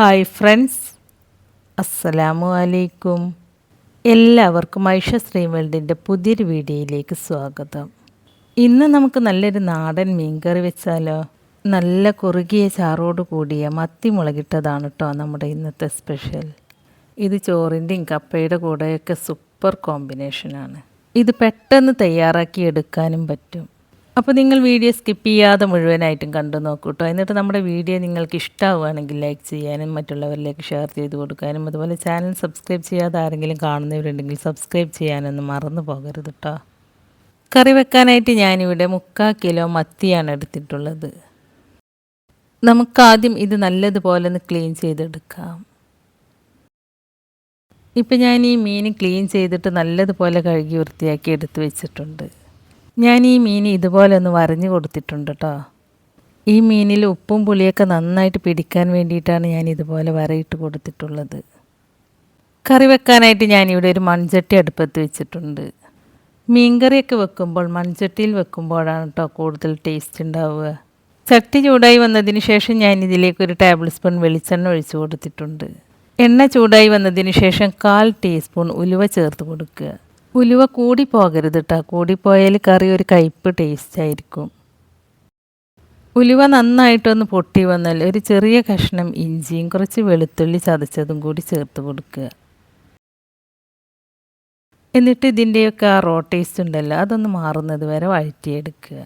Hi friends. അസ്സലാമു അലൈക്കും. എല്ലാവർക്കും ഐഷ ശ്രീ വേൾഡിന്റെ പുതിയൊരു വീഡിയോയിലേക്ക് സ്വാഗതം. ഇന്ന് നമുക്ക് നല്ലൊരു നാടൻ മീൻകറി വെച്ചാലോ? നല്ല കുറുകിയ ചാറോട് കൂടിയ മത്തി മുളകിട്ടതാണ് കേട്ടോ നമ്മുടെ ഇന്നത്തെ സ്പെഷ്യൽ. ഇത് ചോറിന്റെയും കപ്പയുടെ കൂടെയൊക്കെ സൂപ്പർ കോമ്പിനേഷനാണ്. ഇത് പെട്ടെന്ന് തയ്യാറാക്കി എടുക്കാനും പറ്റും. അപ്പോൾ നിങ്ങൾ വീഡിയോ സ്കിപ്പ് ചെയ്യാതെ മുഴുവനായിട്ടും കണ്ടു നോക്കൂ കേട്ടോ എന്നിട്ട് നമ്മുടെ വീഡിയോ നിങ്ങൾക്ക് ഇഷ്ടമാവുകയാണെങ്കിൽ ലൈക്ക് ചെയ്യാനും മറ്റുള്ളവരിലേക്ക് ഷെയർ ചെയ്ത് കൊടുക്കാനും അതുപോലെ ചാനൽ സബ്സ്ക്രൈബ് ചെയ്യാതെ ആരെങ്കിലും കാണുന്നവരുണ്ടെങ്കിൽ സബ്സ്ക്രൈബ് ചെയ്യാനൊന്നും മറന്നു പോകരുത് കേട്ടോ കറി വെക്കാനായിട്ട് ഞാനിവിടെ മുക്കാൽ കിലോ മത്തിയാണ് എടുത്തിട്ടുള്ളത്. നമുക്കാദ്യം ഇത് നല്ലതുപോലെ ഒന്ന് ക്ലീൻ ചെയ്തെടുക്കാം. ഇപ്പം ഞാൻ ഈ മീൻ ക്ലീൻ ചെയ്തിട്ട് നല്ലതുപോലെ കഴുകി വൃത്തിയാക്കി എടുത്തു വെച്ചിട്ടുണ്ട്. ഞാൻ ഈ മീൻ ഇതുപോലെ ഒന്ന് വരഞ്ഞു കൊടുത്തിട്ടുണ്ട് കേട്ടോ ഈ മീനിൽ ഉപ്പും പുളിയൊക്കെ നന്നായിട്ട് പിടിക്കാൻ വേണ്ടിയിട്ടാണ് ഞാൻ ഇതുപോലെ വരയിട്ട് കൊടുത്തിട്ടുള്ളത്. കറി വെക്കാനായിട്ട് ഞാനിവിടെ ഒരു മൺചട്ടി അടുപ്പത്ത് വെച്ചിട്ടുണ്ട്. മീൻകറിയൊക്കെ വെക്കുമ്പോൾ മൺചട്ടിയിൽ വെക്കുമ്പോഴാണ് കേട്ടോ കൂടുതൽ ടേസ്റ്റ് ഉണ്ടാവുക. ചട്ടി ചൂടായി വന്നതിന് ശേഷം ഞാൻ ഇതിലേക്ക് ഒരു ടേബിൾ സ്പൂൺ വെളിച്ചെണ്ണ ഒഴിച്ചു കൊടുത്തിട്ടുണ്ട്. എണ്ണ ചൂടായി വന്നതിന് ശേഷം കാൽ ടീസ്പൂൺ ഉലുവ ചേർത്ത് കൊടുക്കുക. ഉലുവ കൂടി പോകരുത് കേട്ടോ കൂടിപ്പോയാൽ കറി ഒരു കയ്പ്പ് ടേസ്റ്റ് ആയിരിക്കും. ഉലുവ നന്നായിട്ടൊന്ന് പൊട്ടി വന്നാൽ ഒരു ചെറിയ കഷ്ണം ഇഞ്ചിയും കുറച്ച് വെളുത്തുള്ളി ചതച്ചതും കൂടി ചേർത്ത് കൊടുക്കുക. എന്നിട്ട് ഇതിന്റെയൊക്കെ ആ റോ ടേസ്റ്റ് ഉണ്ടല്ലോ അതൊന്ന് മാറുന്നത് വരെ വഴറ്റിയെടുക്കുക.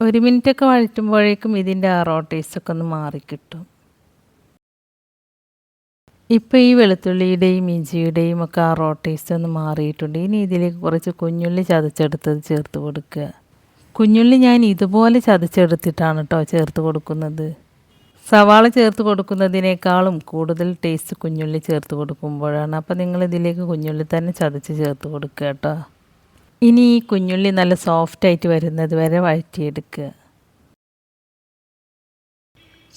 ഒരു മിനിറ്റൊക്കെ വഴറ്റുമ്പോഴേക്കും ഇതിന്റെ ആ റോ ടേസ്റ്റൊക്കെ ഒന്ന് മാറിക്കിട്ടും. ഇപ്പോൾ ഈ വെളുത്തുള്ളിയുടെയും ഇഞ്ചിയുടെയും ഒക്കെ ആ റോ ടേസ്റ്റ് ഒന്ന് മാറിയിട്ടുണ്ട്. ഇനി ഇതിലേക്ക് കുറച്ച് കുഞ്ഞുള്ളി ചതച്ചെടുത്തത് ചേർത്ത് കൊടുക്കുക. കുഞ്ഞുള്ളി ഞാൻ ഇതുപോലെ ചതച്ചെടുത്തിട്ടാണ് കേട്ടോ ചേർത്ത് കൊടുക്കുന്നത്. സവാള ചേർത്ത് കൊടുക്കുന്നതിനേക്കാളും കൂടുതൽ ടേസ്റ്റ് കുഞ്ഞുള്ളി ചേർത്ത് കൊടുക്കുമ്പോഴാണ്. അപ്പോൾ നിങ്ങൾ ഇതിലേക്ക് കുഞ്ഞുള്ളി തന്നെ ചതച്ച് ചേർത്ത് കൊടുക്കുക കേട്ടോ ഇനി ഈ കുഞ്ഞുള്ളി നല്ല സോഫ്റ്റായിട്ട് വരുന്നത് വരെ വഴറ്റിയെടുക്കുക.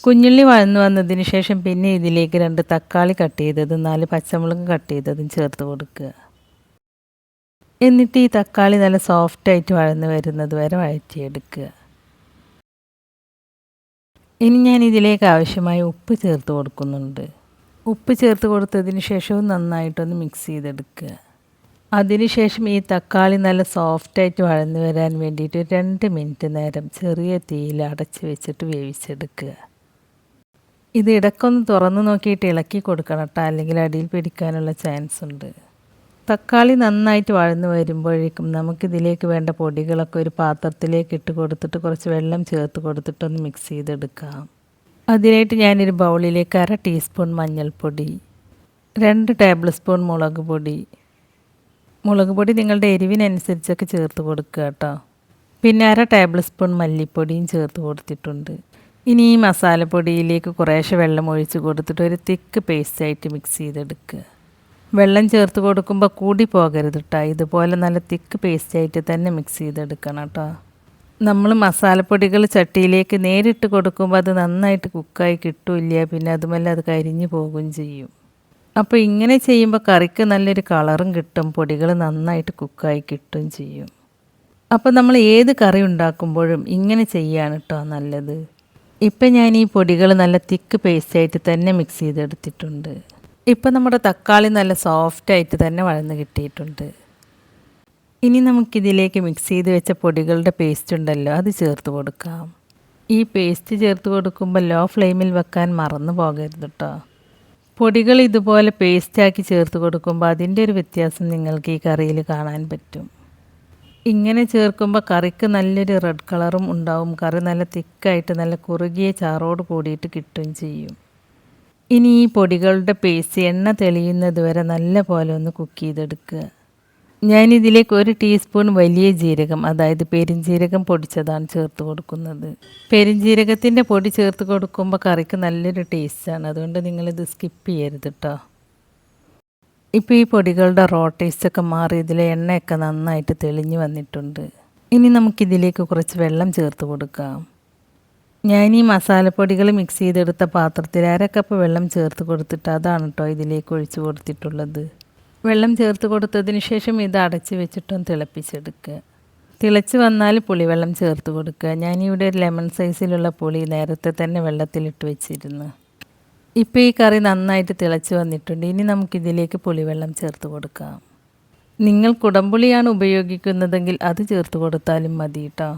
കുഞ്ഞുള്ളി വഴന്നു വന്നതിന് ശേഷം പിന്നെ ഇതിലേക്ക് രണ്ട് തക്കാളി കട്ട് ചെയ്തതും നാല് പച്ചമുളക് കട്ട് ചെയ്തതും ചേർത്ത് കൊടുക്കുക. എന്നിട്ട് ഈ തക്കാളി നല്ല സോഫ്റ്റായിട്ട് വഴന്നു വരുന്നത് വരെ വഴറ്റിയെടുക്കുക. ഇനി ഞാൻ ഇതിലേക്ക് ആവശ്യമായ ഉപ്പ് ചേർത്ത് കൊടുക്കുന്നുണ്ട്. ഉപ്പ് ചേർത്ത് കൊടുത്തതിന് ശേഷവും നന്നായിട്ടൊന്ന് മിക്സ് ചെയ്തെടുക്കുക. അതിനുശേഷം ഈ തക്കാളി നല്ല സോഫ്റ്റായിട്ട് വഴന്നു വരാൻ വേണ്ടിയിട്ട് രണ്ട് മിനിറ്റ് നേരം ചെറിയ തീയിൽ അടച്ച് വെച്ചിട്ട് വേവിച്ചെടുക്കുക. ഇത് ഇടയ്ക്കൊന്ന് തുറന്ന് നോക്കിയിട്ട് ഇളക്കി കൊടുക്കണം കേട്ടോ അല്ലെങ്കിൽ അടിയിൽ പിടിക്കാനുള്ള ചാൻസ് ഉണ്ട്. തക്കാളി നന്നായിട്ട് വഴന്ന് വരുമ്പോഴേക്കും നമുക്കിതിലേക്ക് വേണ്ട പൊടികളൊക്കെ ഒരു പാത്രത്തിലേക്ക് ഇട്ട് കൊടുത്തിട്ട് കുറച്ച് വെള്ളം ചേർത്ത് കൊടുത്തിട്ടൊന്ന് മിക്സ് ചെയ്തെടുക്കാം. അതിനായിട്ട് ഞാനൊരു ബൗളിലേക്ക് അര ടീസ്പൂൺ മഞ്ഞൾപ്പൊടി രണ്ട് ടേബിൾ സ്പൂൺ മുളക് പൊടി. മുളക് പൊടി നിങ്ങളുടെ എരിവിനനുസരിച്ചൊക്കെ ചേർത്ത് കൊടുക്കുക കേട്ടോ പിന്നെ അര ടേബിൾ സ്പൂൺ മല്ലിപ്പൊടിയും ചേർത്ത് കൊടുത്തിട്ടുണ്ട്. ഇനി ഈ മസാലപ്പൊടിയിലേക്ക് കുറേശ്ശെ വെള്ളം ഒഴിച്ച് കൊടുത്തിട്ട് ഒരു തിക്ക് പേസ്റ്റായിട്ട് മിക്സ് ചെയ്തെടുക്കുക വെള്ളം ചേർത്ത് കൊടുക്കുമ്പോൾ കൂടി പോകരുത് കേട്ടോ ഇതുപോലെ നല്ല തിക്ക് പേസ്റ്റായിട്ട് തന്നെ മിക്സ് ചെയ്തെടുക്കണം കേട്ടോ നമ്മൾ മസാലപ്പൊടികൾ ചട്ടിയിലേക്ക് നേരിട്ട് കൊടുക്കുമ്പോൾ അത് നന്നായിട്ട് കുക്കായി കിട്ടില്ല. പിന്നെ അതുമല്ല അത് കരിഞ്ഞു പോകുകയും ചെയ്യും. അപ്പോൾ ഇങ്ങനെ ചെയ്യുമ്പോൾ കറിക്ക് നല്ലൊരു കളറും കിട്ടും. പൊടികൾ നന്നായിട്ട് കുക്കായി കിട്ടുകയും ചെയ്യും. അപ്പോൾ നമ്മൾ ഏത് കറി ഉണ്ടാക്കുമ്പോഴും ഇങ്ങനെ ചെയ്യാണ് കേട്ടോ നല്ലത്. ഇപ്പം ഞാൻ ഈ പൊടികൾ നല്ല തിക്ക് പേസ്റ്റായിട്ട് തന്നെ മിക്സ് ചെയ്തെടുത്തിട്ടുണ്ട്. ഇപ്പം നമ്മുടെ തക്കാളി നല്ല സോഫ്റ്റായിട്ട് തന്നെ വഴന്ന് കിട്ടിയിട്ടുണ്ട്. ഇനി നമുക്കിതിലേക്ക് മിക്സ് ചെയ്ത് വെച്ച പൊടികളുടെ പേസ്റ്റ് ഉണ്ടല്ലോ അത് ചേർത്ത് കൊടുക്കാം. ഈ പേസ്റ്റ് ചേർത്ത് കൊടുക്കുമ്പോൾ ലോ ഫ്ലെയിമിൽ വെക്കാൻ മറന്നു പോകരുത് കേട്ടോ പൊടികൾ ഇതുപോലെ പേസ്റ്റാക്കി ചേർത്ത് കൊടുക്കുമ്പോൾ അതിന്റെ ഒരു വ്യത്യാസം നിങ്ങൾക്ക് ഈ കറിയിൽ കാണാൻ പറ്റും. ഇങ്ങനെ ചേർക്കുമ്പോൾ കറിക്ക് നല്ലൊരു റെഡ് കളറും ഉണ്ടാവും. കറി നല്ല തിക്കായിട്ട് നല്ല കുറുകിയ ചാറോട് കൂടിയിട്ട് കിട്ടുകയും ചെയ്യും. ഇനി ഈ പൊടികളുടെ പേസ്റ്റ് എണ്ണ തെളിയുന്നത് വരെ നല്ല പോലെ ഒന്ന് കുക്ക് ചെയ്തെടുക്കുക. ഞാനിതിലേക്ക് ഒരു ടീസ്പൂൺ വലിയ ജീരകം അതായത് പെരിഞ്ജീരകം പൊടിച്ചതാണ് ചേർത്ത് കൊടുക്കുന്നത്. പെരിഞ്ജീരകത്തിന്റെ പൊടി ചേർത്ത് കൊടുക്കുമ്പോൾ കറിക്ക് നല്ലൊരു ടേസ്റ്റാണ് അതുകൊണ്ട് നിങ്ങളിത് സ്കിപ്പ് ചെയ്യരുത് കേട്ടോ ഇപ്പോൾ ഈ പൊടികളുടെ റോ ടേസ്റ്റൊക്കെ മാറി ഇതിലെ എണ്ണയൊക്കെ നന്നായിട്ട് തെളിഞ്ഞു വന്നിട്ടുണ്ട്. ഇനി നമുക്കിതിലേക്ക് കുറച്ച് വെള്ളം ചേർത്ത് കൊടുക്കാം. ഞാൻ ഈ മസാലപ്പൊടികൾ മിക്സ് ചെയ്തെടുത്ത പാത്രത്തിൽ അര കപ്പ് വെള്ളം ചേർത്ത് കൊടുത്തിട്ട് അതാണ് കേട്ടോ ഇതിലേക്ക് ഒഴിച്ച് കൊടുത്തിട്ടുള്ളത്. വെള്ളം ചേർത്ത് കൊടുത്തതിന് ശേഷം ഇത് അടച്ച് വെച്ചിട്ടും തിളപ്പിച്ചെടുക്കുക. തിളച്ച് വന്നാൽ പുളിവെള്ളം ചേർത്ത് കൊടുക്കുക. ഞാനിവിടെ ഒരു ലെമൺ സൈസിലുള്ള പുളി നേരത്തെ തന്നെ വെള്ളത്തിലിട്ട് വെച്ചിരുന്നു. ഇപ്പോൾ ഈ കറി നന്നായിട്ട് തിളച്ച് വന്നിട്ടുണ്ട്. ഇനി നമുക്കിതിലേക്ക് പുളിവെള്ളം ചേർത്ത് കൊടുക്കാം. നിങ്ങൾ കുടംപുളിയാണ് ഉപയോഗിക്കുന്നതെങ്കിൽ അത് ചേർത്ത് കൊടുത്താലും മതി കേട്ടോ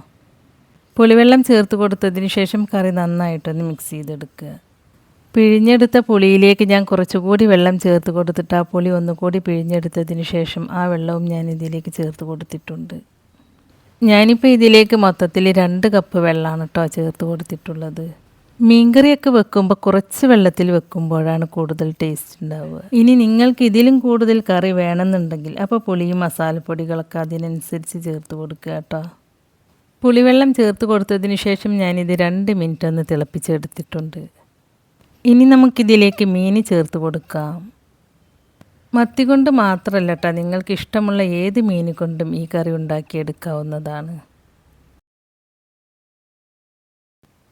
പുളിവെള്ളം ചേർത്ത് കൊടുത്തതിന് ശേഷം കറി നന്നായിട്ടൊന്ന് മിക്സ് ചെയ്തെടുക്കുക. പിഴിഞ്ഞെടുത്ത പുളിയിലേക്ക് ഞാൻ കുറച്ചുകൂടി വെള്ളം ചേർത്ത് കൊടുത്തിട്ട് ആ പുളി ഒന്നുകൂടി പിഴിഞ്ഞെടുത്തതിന് ശേഷം ആ വെള്ളവും ഞാൻ ഇതിലേക്ക് ചേർത്ത് കൊടുത്തിട്ടുണ്ട്. ഞാനിപ്പോൾ ഇതിലേക്ക് മൊത്തത്തിൽ രണ്ട് കപ്പ് വെള്ളമാണ് കേട്ടോ ചേർത്ത് കൊടുത്തിട്ടുള്ളത്. മീൻകറിയൊക്കെ വെക്കുമ്പോൾ കുറച്ച് വെള്ളത്തിൽ വെക്കുമ്പോഴാണ് കൂടുതൽ ടേസ്റ്റ് ഉണ്ടാവുക. ഇനി നിങ്ങൾക്ക് ഇതിലും കൂടുതൽ കറി വേണമെന്നുണ്ടെങ്കിൽ അപ്പോൾ പുളിയും മസാലപ്പൊടികളൊക്കെ അതിനനുസരിച്ച് ചേർത്ത് കൊടുക്കുക കേട്ടോ. പുളിവെള്ളം ചേർത്ത് കൊടുത്തതിന് ശേഷം ഞാനിത് രണ്ട് മിനിറ്റ് ഒന്ന് തിളപ്പിച്ചെടുത്തിട്ടുണ്ട്. ഇനി നമുക്കിതിലേക്ക് മീൻ ചേർത്ത് കൊടുക്കാം. മത്തി കൊണ്ട് മാത്രമല്ല കേട്ടോ നിങ്ങൾക്ക് ഇഷ്ടമുള്ള ഏത് മീൻ കൊണ്ടും ഈ കറി ഉണ്ടാക്കിയെടുക്കാവുന്നതാണ്.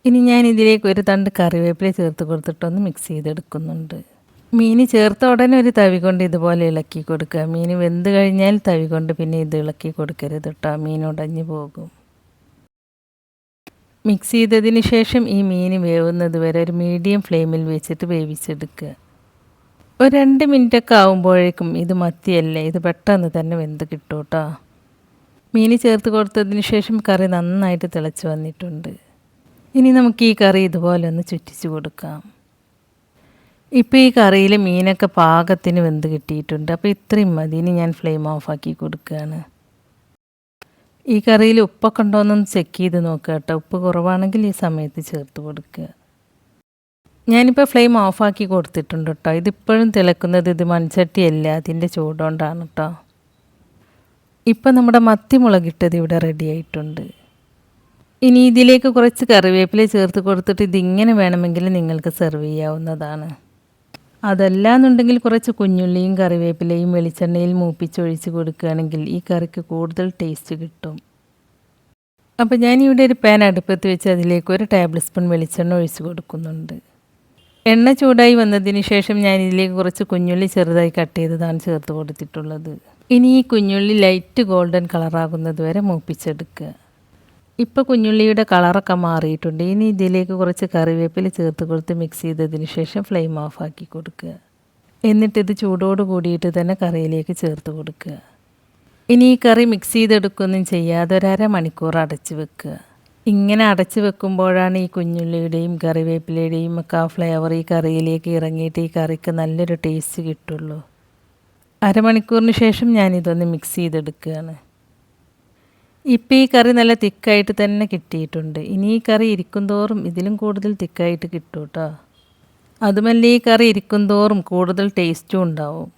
ഇനി ഞാൻ ഇതിലേക്ക് ഒരു തണ്ട് കറിവേപ്പില ചേർത്ത് കൊടുത്തിട്ടൊന്ന് മിക്സ് ചെയ്തെടുക്കുന്നുണ്ട്. മീൻ ചേർത്ത ഉടനെ ഒരു തവി കൊണ്ട് ഇതുപോലെ ഇളക്കി കൊടുക്കുക. മീൻ വെന്ത് കഴിഞ്ഞാൽ തവി കൊണ്ട് പിന്നെ ഇത് ഇളക്കി കൊടുക്കരുത് കേട്ടോ മീൻ ഉടഞ്ഞു പോകും. മിക്സ് ചെയ്തതിന് ശേഷം ഈ മീൻ വേവുന്നത് വരെ ഒരു മീഡിയം ഫ്ലെയിമിൽ വെച്ചിട്ട് വേവിച്ചെടുക്കുക. ഒരു രണ്ട് മിനിറ്റൊക്കെ ആകുമ്പോഴേക്കും ഇത് മത്തിയല്ലേ? ഇത് പെട്ടെന്ന് തന്നെ വെന്ത് കിട്ടും കേട്ടോ മീൻ ചേർത്ത് കൊടുത്തതിന് ശേഷം കറി നന്നായിട്ട് തിളച്ച് വന്നിട്ടുണ്ട്. ഇനി നമുക്ക് ഈ കറി ഇതുപോലെ ഒന്ന് ചുറ്റിച്ച് കൊടുക്കാം. ഇപ്പോൾ ഈ കറിയിൽ മീനൊക്കെ പാകത്തിന് വെന്ത് കിട്ടിയിട്ടുണ്ട്. അപ്പോൾ ഇത്രയും മതി. ഇനി ഞാൻ ഫ്ലെയിം ഓഫാക്കി കൊടുക്കുകയാണ് ഈ കറിയിൽ ഉപ്പൊക്കെ ഉണ്ടോയെന്നൊന്ന് ചെക്ക് ചെയ്ത് നോക്കുക കേട്ടോ. ഉപ്പ് കുറവാണെങ്കിൽ ഈ സമയത്ത് ചേർത്ത് കൊടുക്കുക ഞാനിപ്പോൾ ഫ്ലെയിം ഓഫാക്കി കൊടുത്തിട്ടുണ്ട് കേട്ടോ. ഇതിപ്പോഴും തിളക്കുന്നത് ഇത് മൺചട്ടിയല്ല. അതിന്റെ ചൂടുകൊണ്ടാണ് കേട്ടോ. ഇപ്പം നമ്മുടെ മത്തി മുളകിട്ടത് ഇവിടെ റെഡി ആയിട്ടുണ്ട്. ഇനി ഇതിലേക്ക് കുറച്ച് കറിവേപ്പില ചേർത്ത് കൊടുത്തിട്ട് ഇതിങ്ങനെ വേണമെങ്കിൽ നിങ്ങൾക്ക് സെർവ് ചെയ്യാവുന്നതാണ്. അതല്ലാന്നുണ്ടെങ്കിൽ കുറച്ച് കുഞ്ഞുള്ളിയും കറിവേപ്പിലയും വെളിച്ചെണ്ണയിൽ മൂപ്പിച്ചൊഴിച്ച് കൊടുക്കുകയാണെങ്കിൽ ഈ കറിക്ക് കൂടുതൽ ടേസ്റ്റ് കിട്ടും. അപ്പോൾ ഞാനിവിടെ ഒരു പാൻ അടുപ്പത്ത് വെച്ച് അതിലേക്ക് ഒരു ടേബിൾ സ്പൂൺ വെളിച്ചെണ്ണ ഒഴിച്ച് കൊടുക്കുന്നുണ്ട്. എണ്ണ ചൂടായി വന്നതിന് ശേഷം ഞാൻ ഇതിലേക്ക് കുറച്ച് കുഞ്ഞുള്ളി ചെറുതായി കട്ട് ചെയ്തതാണ് ചേർത്ത് കൊടുത്തിട്ടുള്ളത്. ഇനി ഈ കുഞ്ഞുള്ളി ലൈറ്റ് ഗോൾഡൻ കളറാകുന്നത് വരെ മൂപ്പിച്ചെടുക്കുക. ഇപ്പോൾ കുഞ്ഞുള്ളിയുടെ കളറൊക്കെ മാറിയിട്ടുണ്ട്. ഇനി ഇതിലേക്ക് കുറച്ച് കറിവേപ്പില ചേർത്ത് കൊടുത്ത് മിക്സ് ചെയ്തതിന് ശേഷം ഫ്ലെയിം ഓഫാക്കി കൊടുക്കുക. എന്നിട്ട് ഇത് ചൂടോട് കൂടിയിട്ട് തന്നെ കറിയിലേക്ക് ചേർത്ത് കൊടുക്കുക. ഇനി ഈ കറി മിക്സ് ചെയ്തെടുക്കുകയൊന്നും ചെയ്യാതെ ഒരര മണിക്കൂർ അടച്ച് വെക്കുക. ഇങ്ങനെ അടച്ച് വെക്കുമ്പോഴാണ് ഈ കുഞ്ഞുള്ളിയുടെയും കറിവേപ്പിലയുടെയും ഒക്കെ ആ ഫ്ലേവർ ഈ കറിയിലേക്ക് ഇറങ്ങിയിട്ട് ഈ കറിക്ക് നല്ലൊരു ടേസ്റ്റ് കിട്ടുള്ളൂ. അരമണിക്കൂറിന് ശേഷം ഞാനിതൊന്ന് മിക്സ് ചെയ്തെടുക്കുകയാണ്. ഇപ്പം ഈ കറി നല്ല തിക്കായിട്ട് തന്നെ കിട്ടിയിട്ടുണ്ട്. ഇനി ഈ കറി ഇരിക്കും തോറും ഇതിലും കൂടുതൽ തിക്കായിട്ട് കിട്ടും കേട്ടോ അതുമല്ല ഈ കറി ഇരിക്കും തോറും കൂടുതൽ ടേസ്റ്റും ഉണ്ടാവും.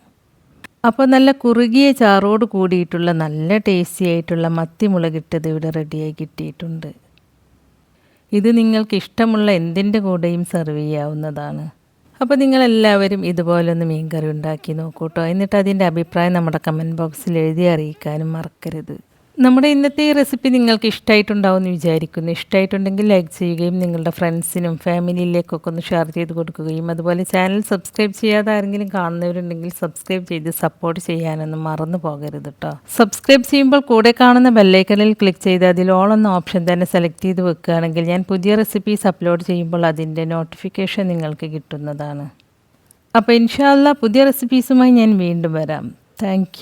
അപ്പോൾ നല്ല കുറുകിയ ചാറോട് കൂടിയിട്ടുള്ള നല്ല ടേസ്റ്റി ആയിട്ടുള്ള മത്തി ഇട്ടത് ഇവിടെ റെഡിയായി കിട്ടിയിട്ടുണ്ട്. ഇത് നിങ്ങൾക്ക് ഇഷ്ടമുള്ള എന്തിന്റെ കൂടെയും സെർവ് ചെയ്യാവുന്നതാണ്. അപ്പോൾ നിങ്ങളെല്ലാവരും ഇതുപോലൊന്ന് മീൻകറി ഉണ്ടാക്കി നോക്കൂട്ടോ. എന്നിട്ട് അതിന്റെ അഭിപ്രായം നമ്മുടെ കമന്റ് ബോക്സിൽ എഴുതി അറിയിക്കാനും മറക്കരുത്. നമ്മുടെ ഇന്നത്തെ ഈ റെസിപ്പി നിങ്ങൾക്ക് ഇഷ്ടമായിട്ടുണ്ടാവും എന്ന് വിചാരിക്കുന്നു. ഇഷ്ടമായിട്ടുണ്ടെങ്കിൽ ലൈക്ക് ചെയ്യുകയും നിങ്ങളുടെ ഫ്രണ്ട്സിനും ഫാമിലിയിലേക്കൊക്കെ ഒന്ന് ഷെയർ ചെയ്ത് കൊടുക്കുകയും അതുപോലെ ചാനൽ സബ്സ്ക്രൈബ് ചെയ്യാതെ ആരെങ്കിലും കാണുന്നവരുണ്ടെങ്കിൽ സബ്സ്ക്രൈബ് ചെയ്ത് സപ്പോർട്ട് ചെയ്യാനൊന്നും മറന്നു പോകരുത് കേട്ടോ സബ്സ്ക്രൈബ് ചെയ്യുമ്പോൾ കൂടെ കാണുന്ന ബെല്ലൈക്കണിൽ ക്ലിക്ക് ചെയ്ത് അതിൽ ഓൾ എന്ന ഓപ്ഷൻ തന്നെ സെലക്ട് ചെയ്ത് വെക്കുകയാണെങ്കിൽ ഞാൻ പുതിയ റെസിപ്പീസ് അപ്ലോഡ് ചെയ്യുമ്പോൾ അതിന്റെ നോട്ടിഫിക്കേഷൻ നിങ്ങൾക്ക് കിട്ടുന്നതാണ്. അപ്പോൾ ഇൻഷാല്ല പുതിയ റെസിപ്പീസുമായി ഞാൻ വീണ്ടും വരാം. താങ്ക്